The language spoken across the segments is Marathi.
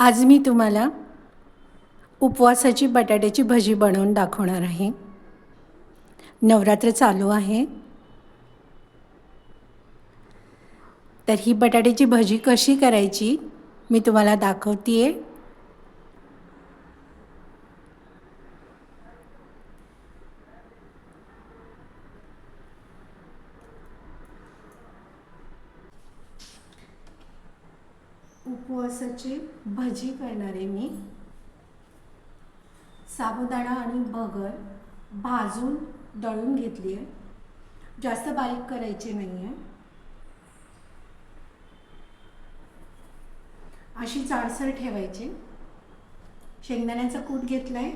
आज मी तुम्हाला उपवासाची बटाट्याची भजी बनवून दाखवणार आहे. नवरात्र चालू आहे. तर ही बटाट्याची भजी कशी करायची मी तुम्हाला दाखवते आहे उपवासाची भजी करणार आहे मी. साबुदाणा आणि भगर भाजून दळून घेतली आहे जास्त बारीक करायची नाही आहे अशी जाडसर ठेवायची. शेंगदाण्याचा कूट घेतला आहे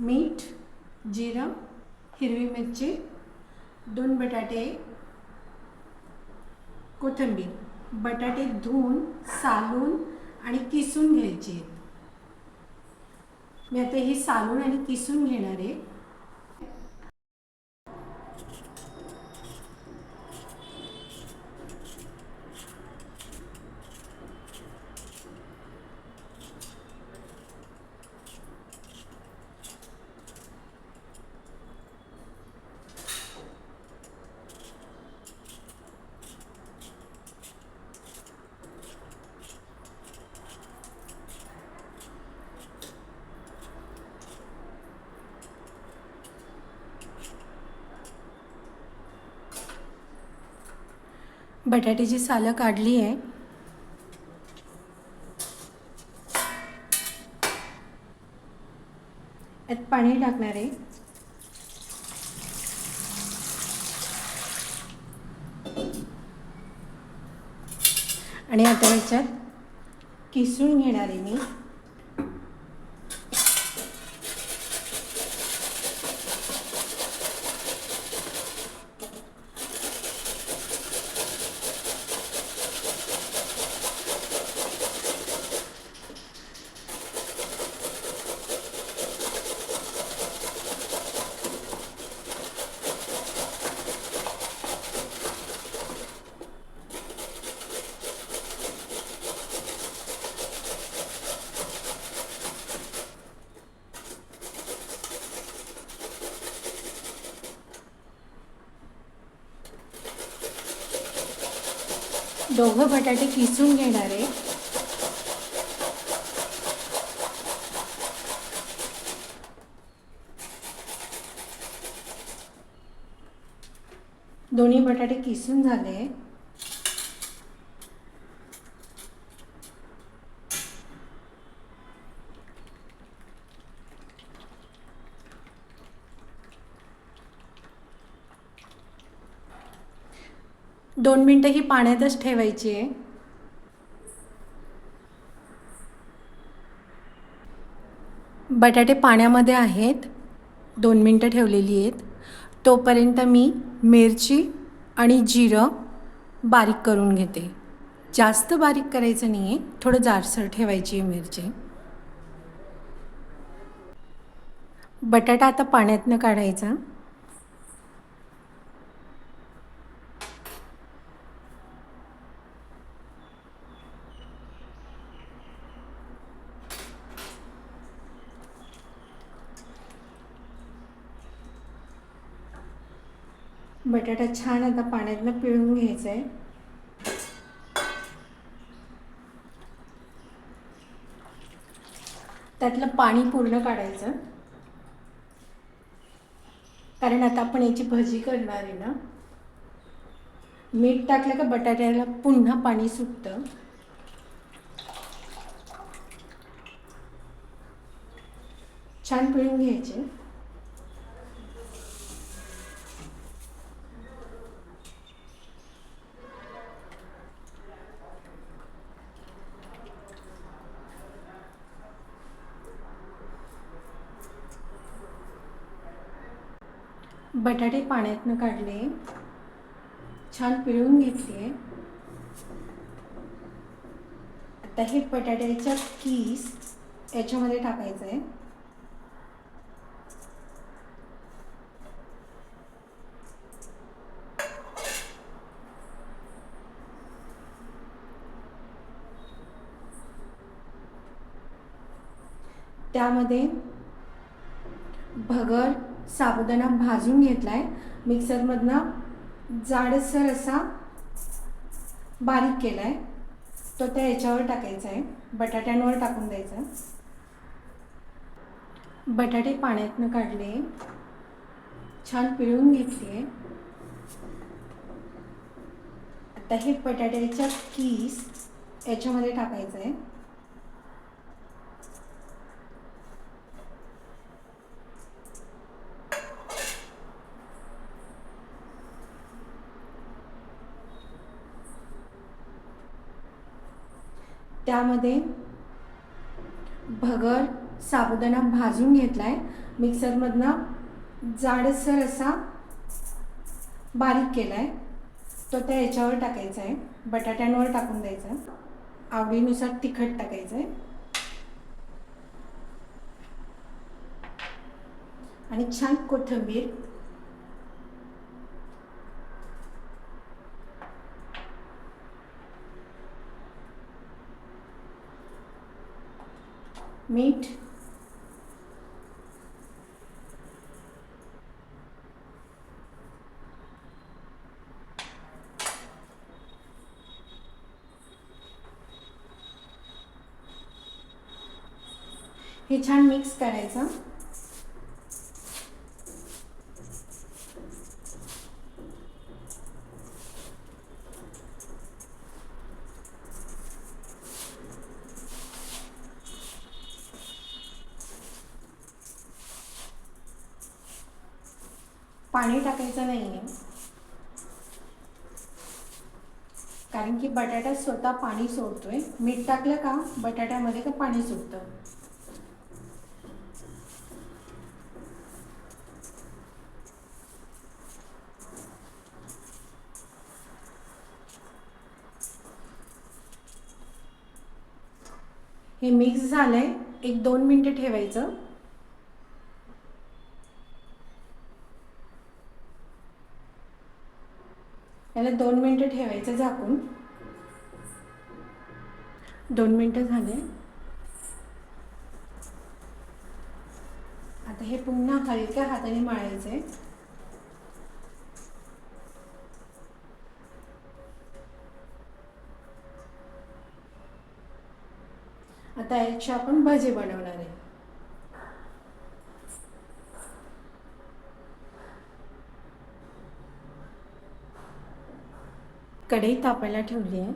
मीठ जिरं हिरवी मिरची दोन बटाटे कोथिंबीर. बटाटे धुवून सालून आणि किसून घ्यायचे आहेत. मी आता हे सालून आणि किसून घेणार आहे. बटाट्याची सालं काढली आहे. यात पाणी टाकणार आहे. आणि आता याच्यात किसून घेणार आहे मी. दोघं बटाटे किसून घेणार आहे. दोन्ही बटाटे किसून झाले. दोन मिनटं ही पाण्यातच ठेवायची आहे. बटाटे पाण्यामध्ये आहेत. दोन मिनटं ठेवलेली आहेत. तोपर्यंत मी मिरची आणि जिरं बारीक करून घेते. जास्त बारीक करायचं नाही आहे थोडं जाडसर ठेवायची आहे मिरची. बटाटा आता पाण्यातनं काढायचा. बटाटा छान आता पाण्यातनं पिळून घ्यायचा आहे त्यातलं पाणी पूर्ण काढायचं. कारण आता आपण याची भजी करणार आहे ना. मीठ टाकलं का बटाट्याला पुन्हा पाणी सुटतं. छान पिळून घ्यायचे. बटाटे पाण्यातनं काढले. छान पिळून घेतले. आता हे बटाट्याच्या कीस याच्यामध्ये टाकायचं आहे त्यामध्ये भगर साबुदाणा भाजून घेतला आहे मिक्सरमधनं जाडसर असा बारीक केला आहे तो त्या याच्यावर टाकायचा आहे बटाट्यांवर टाकून द्यायचा बटाटे पाण्यातनं काढले. छान पिळून घेतली. आहे आता हे बटाट्याच्या कीस याच्यामध्ये टाकायचं आहे त्यामध्ये भगर साबुदाणा भाजून घेतला आहे मिक्सरमधनं जाडसर असा बारीक केला आहे तो त्या याच्यावर टाकायचा आहे बटाट्यांवर टाकून द्यायचा. आवडीनुसार तिखट टाकायचं आहे आणि छान कोथिंबीर मीठ. हे छान मिक्स करायचं. पाणी टाकायचं नाही आहे कारण की बटाटा स्वतः पाणी सोडतोय. मीठ टाकलं का बटाट्यामध्ये का पाणी सुटतं? हे मिक्स झालंय. एक दोन मिनटं ठेवायचं. याला दोन मिनटं ठेवायचं झाकून. दोन मिनटं झाले. आता हे पुन्हा हलक्या हाताने मळायचे आता याची आपण भजे बनवणार आहे. कढई तापायला ठेवली आहे.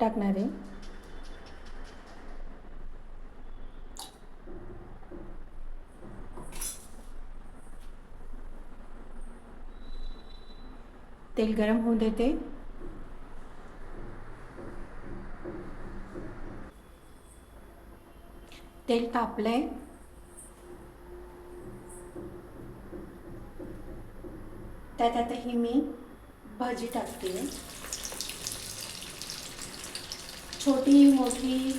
टाकणार आहे. तेल गरम होऊ देते. तेल तापलंय. त्यात आता ही मी भाजी टाकते. छोटी, मोठी.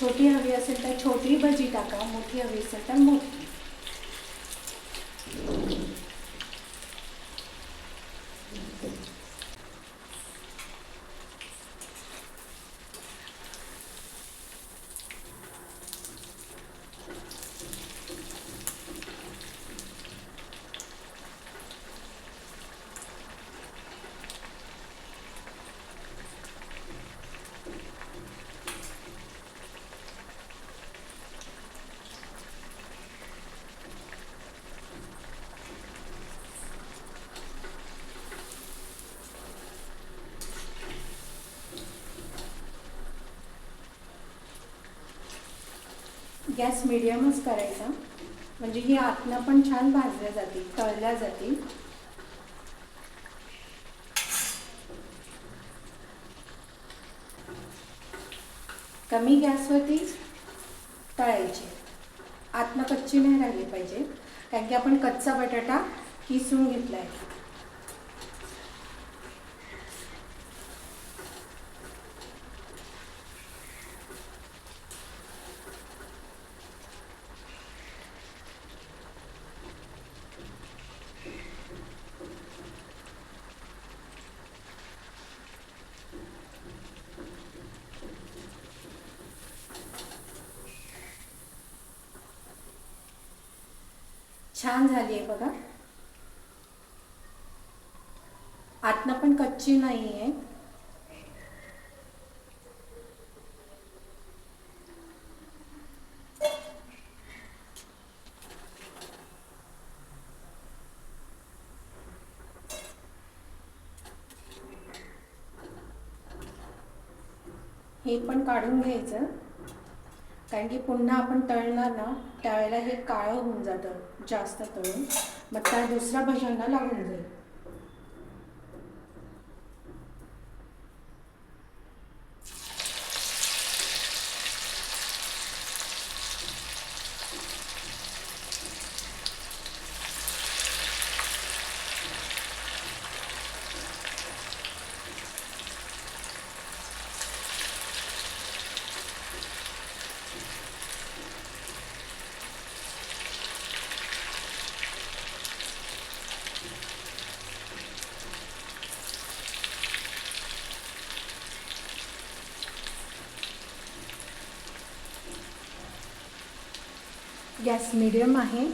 छोटी हवी असेल तर छोटी भजी टाका, मोठी हवी असेल तर मोठी. गॅस मिडियमच करायचा. म्हणजे ही आतनं पण छान भाजल्या जातील तळल्या जातील. कमी गॅसवरती तळायची. आतनं कच्ची नाही राहिली पाहिजे. कारण की आपण कच्चा बटाटा किसून आहे छान झाली आहे बघा. आतनं पण कच्ची नाही आहे हे पण काढून घ्यायचं. कारण की पुन्हा आपण तळणार ना त्यावेळेला हे काळं होऊन जातं जास्त तळून. मग त्या दुसऱ्या भज्यांना लागून जाईल. गॅस मिडियम आहे.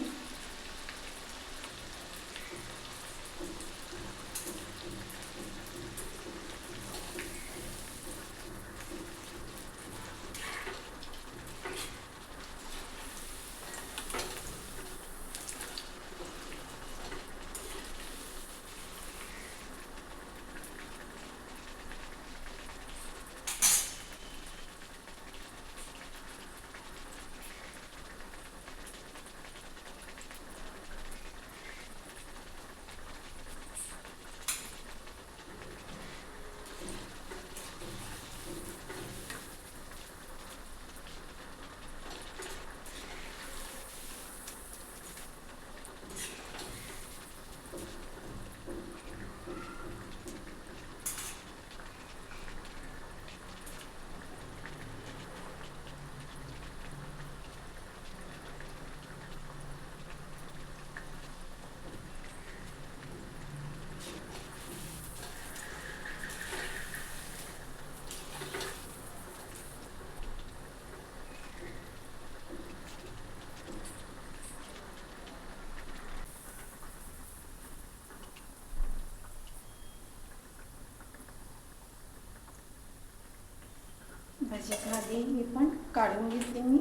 भाजी झाली ही पण काढून घेतली मी.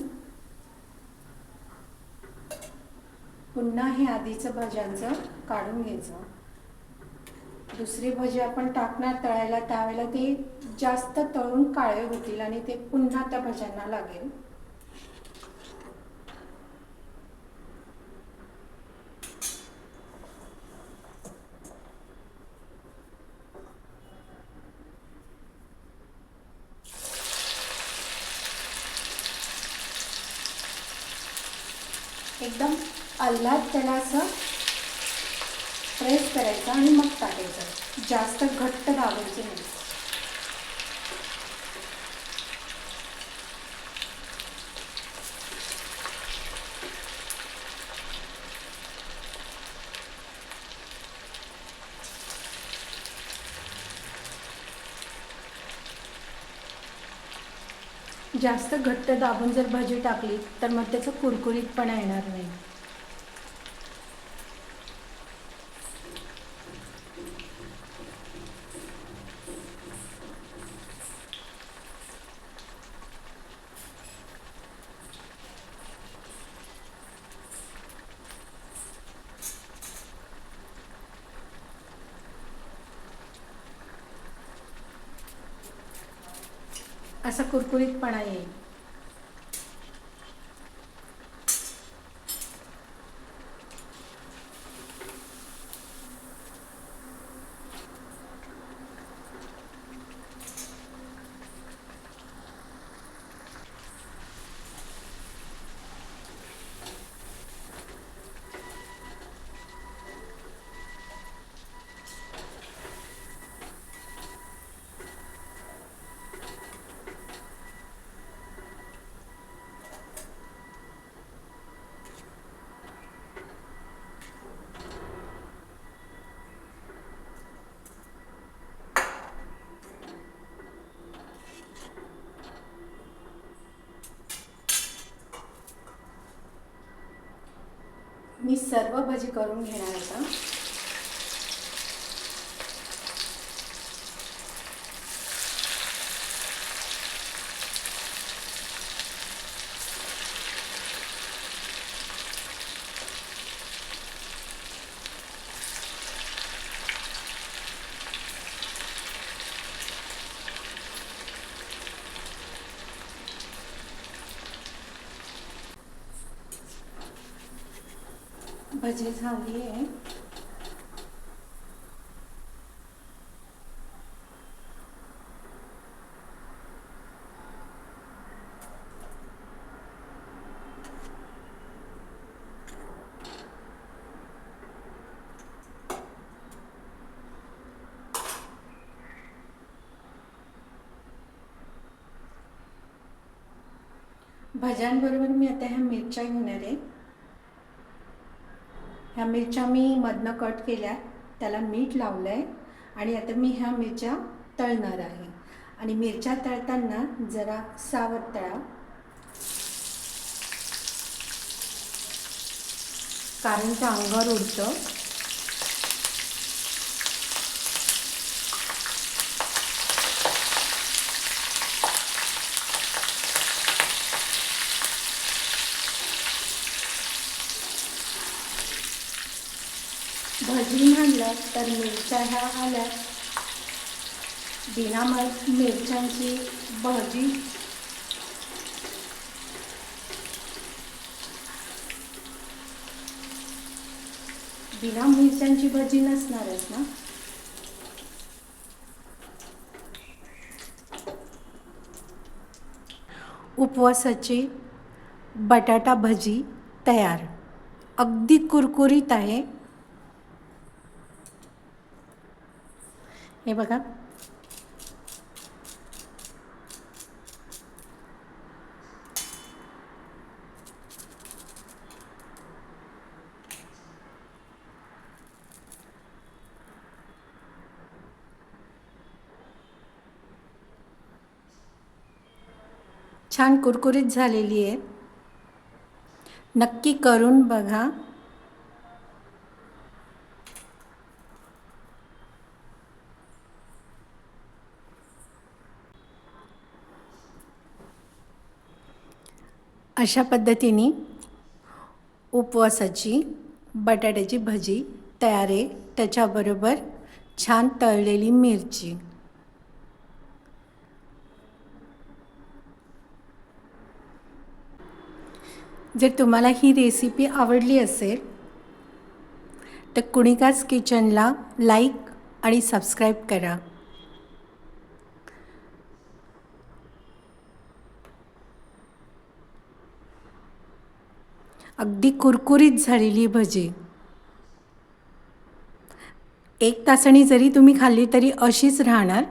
पुन्हा हे आधीचं भज्यांचं काढून घ्यायचं. दुसरी भजी आपण टाकणार तळायला त्यावेळेला ते जास्त तळून काळे होतील आणि ते पुन्हा त्या भज्यांना लागेल. एकदम आल्हाद त्याला असं प्रेस करायचं आणि मग टाकायचं. जास्त घट्ट दाबायचं नाही. जास्त घट्ट दाबून जर भाजी टाकली तर मग त्याचं कुरकुरीतपणा येणार नाही. असा कुरकुरीतपणा येईल. मी सर्व भजी करून घेणार आता भजी झाली आहे भज्यांबरोबर मी आता ह्या मिरच्या घेणार आहे ह्या मिरच्या मी मधनं कट केल्या त्याला मीठ लावलं आहे आणि आता मी ह्या मिरच्या तळणार आहे. आणि मिरच्या तळताना जरा सावध तळा. कारण ते अंगावर उडतं भजी म्हणलं तर मिरच्या ह्या आल्या. बिना म मिरच्यांची भजी. बिना मिरच्यांची भजी नसणारच ना? उपवासाची बटाटा भजी तयार. अगदी कुरकुरीत आहे. हे बघा छान कुरकुरीत झालेली आहे. नक्की करून बघा. अशा पद्धतीने उपवासाची बटाट्याची भजी तयार आहे. त्याच्याबरोबर छान तळलेली मिरची. जर तुम्हाला ही रेसिपी आवडली असेल तर कुणिकाच किचनला लाईक आणि सबस्क्राईब करा. अगदी कुरकुरीत झालेली भजी. एक तासाने जरी तुम्ही खाल्ली तरी अशीच राहणार.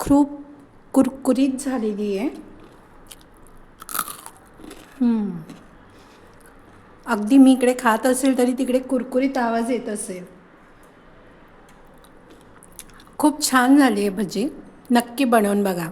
खूप कुरकुरीत झालेली आहे. अगदी मी इकडे खात असेल तरी तिकडे कुरकुरीत आवाज येत असेल. खूप छान झाली आहे भजी. नक्की बनवून बघा.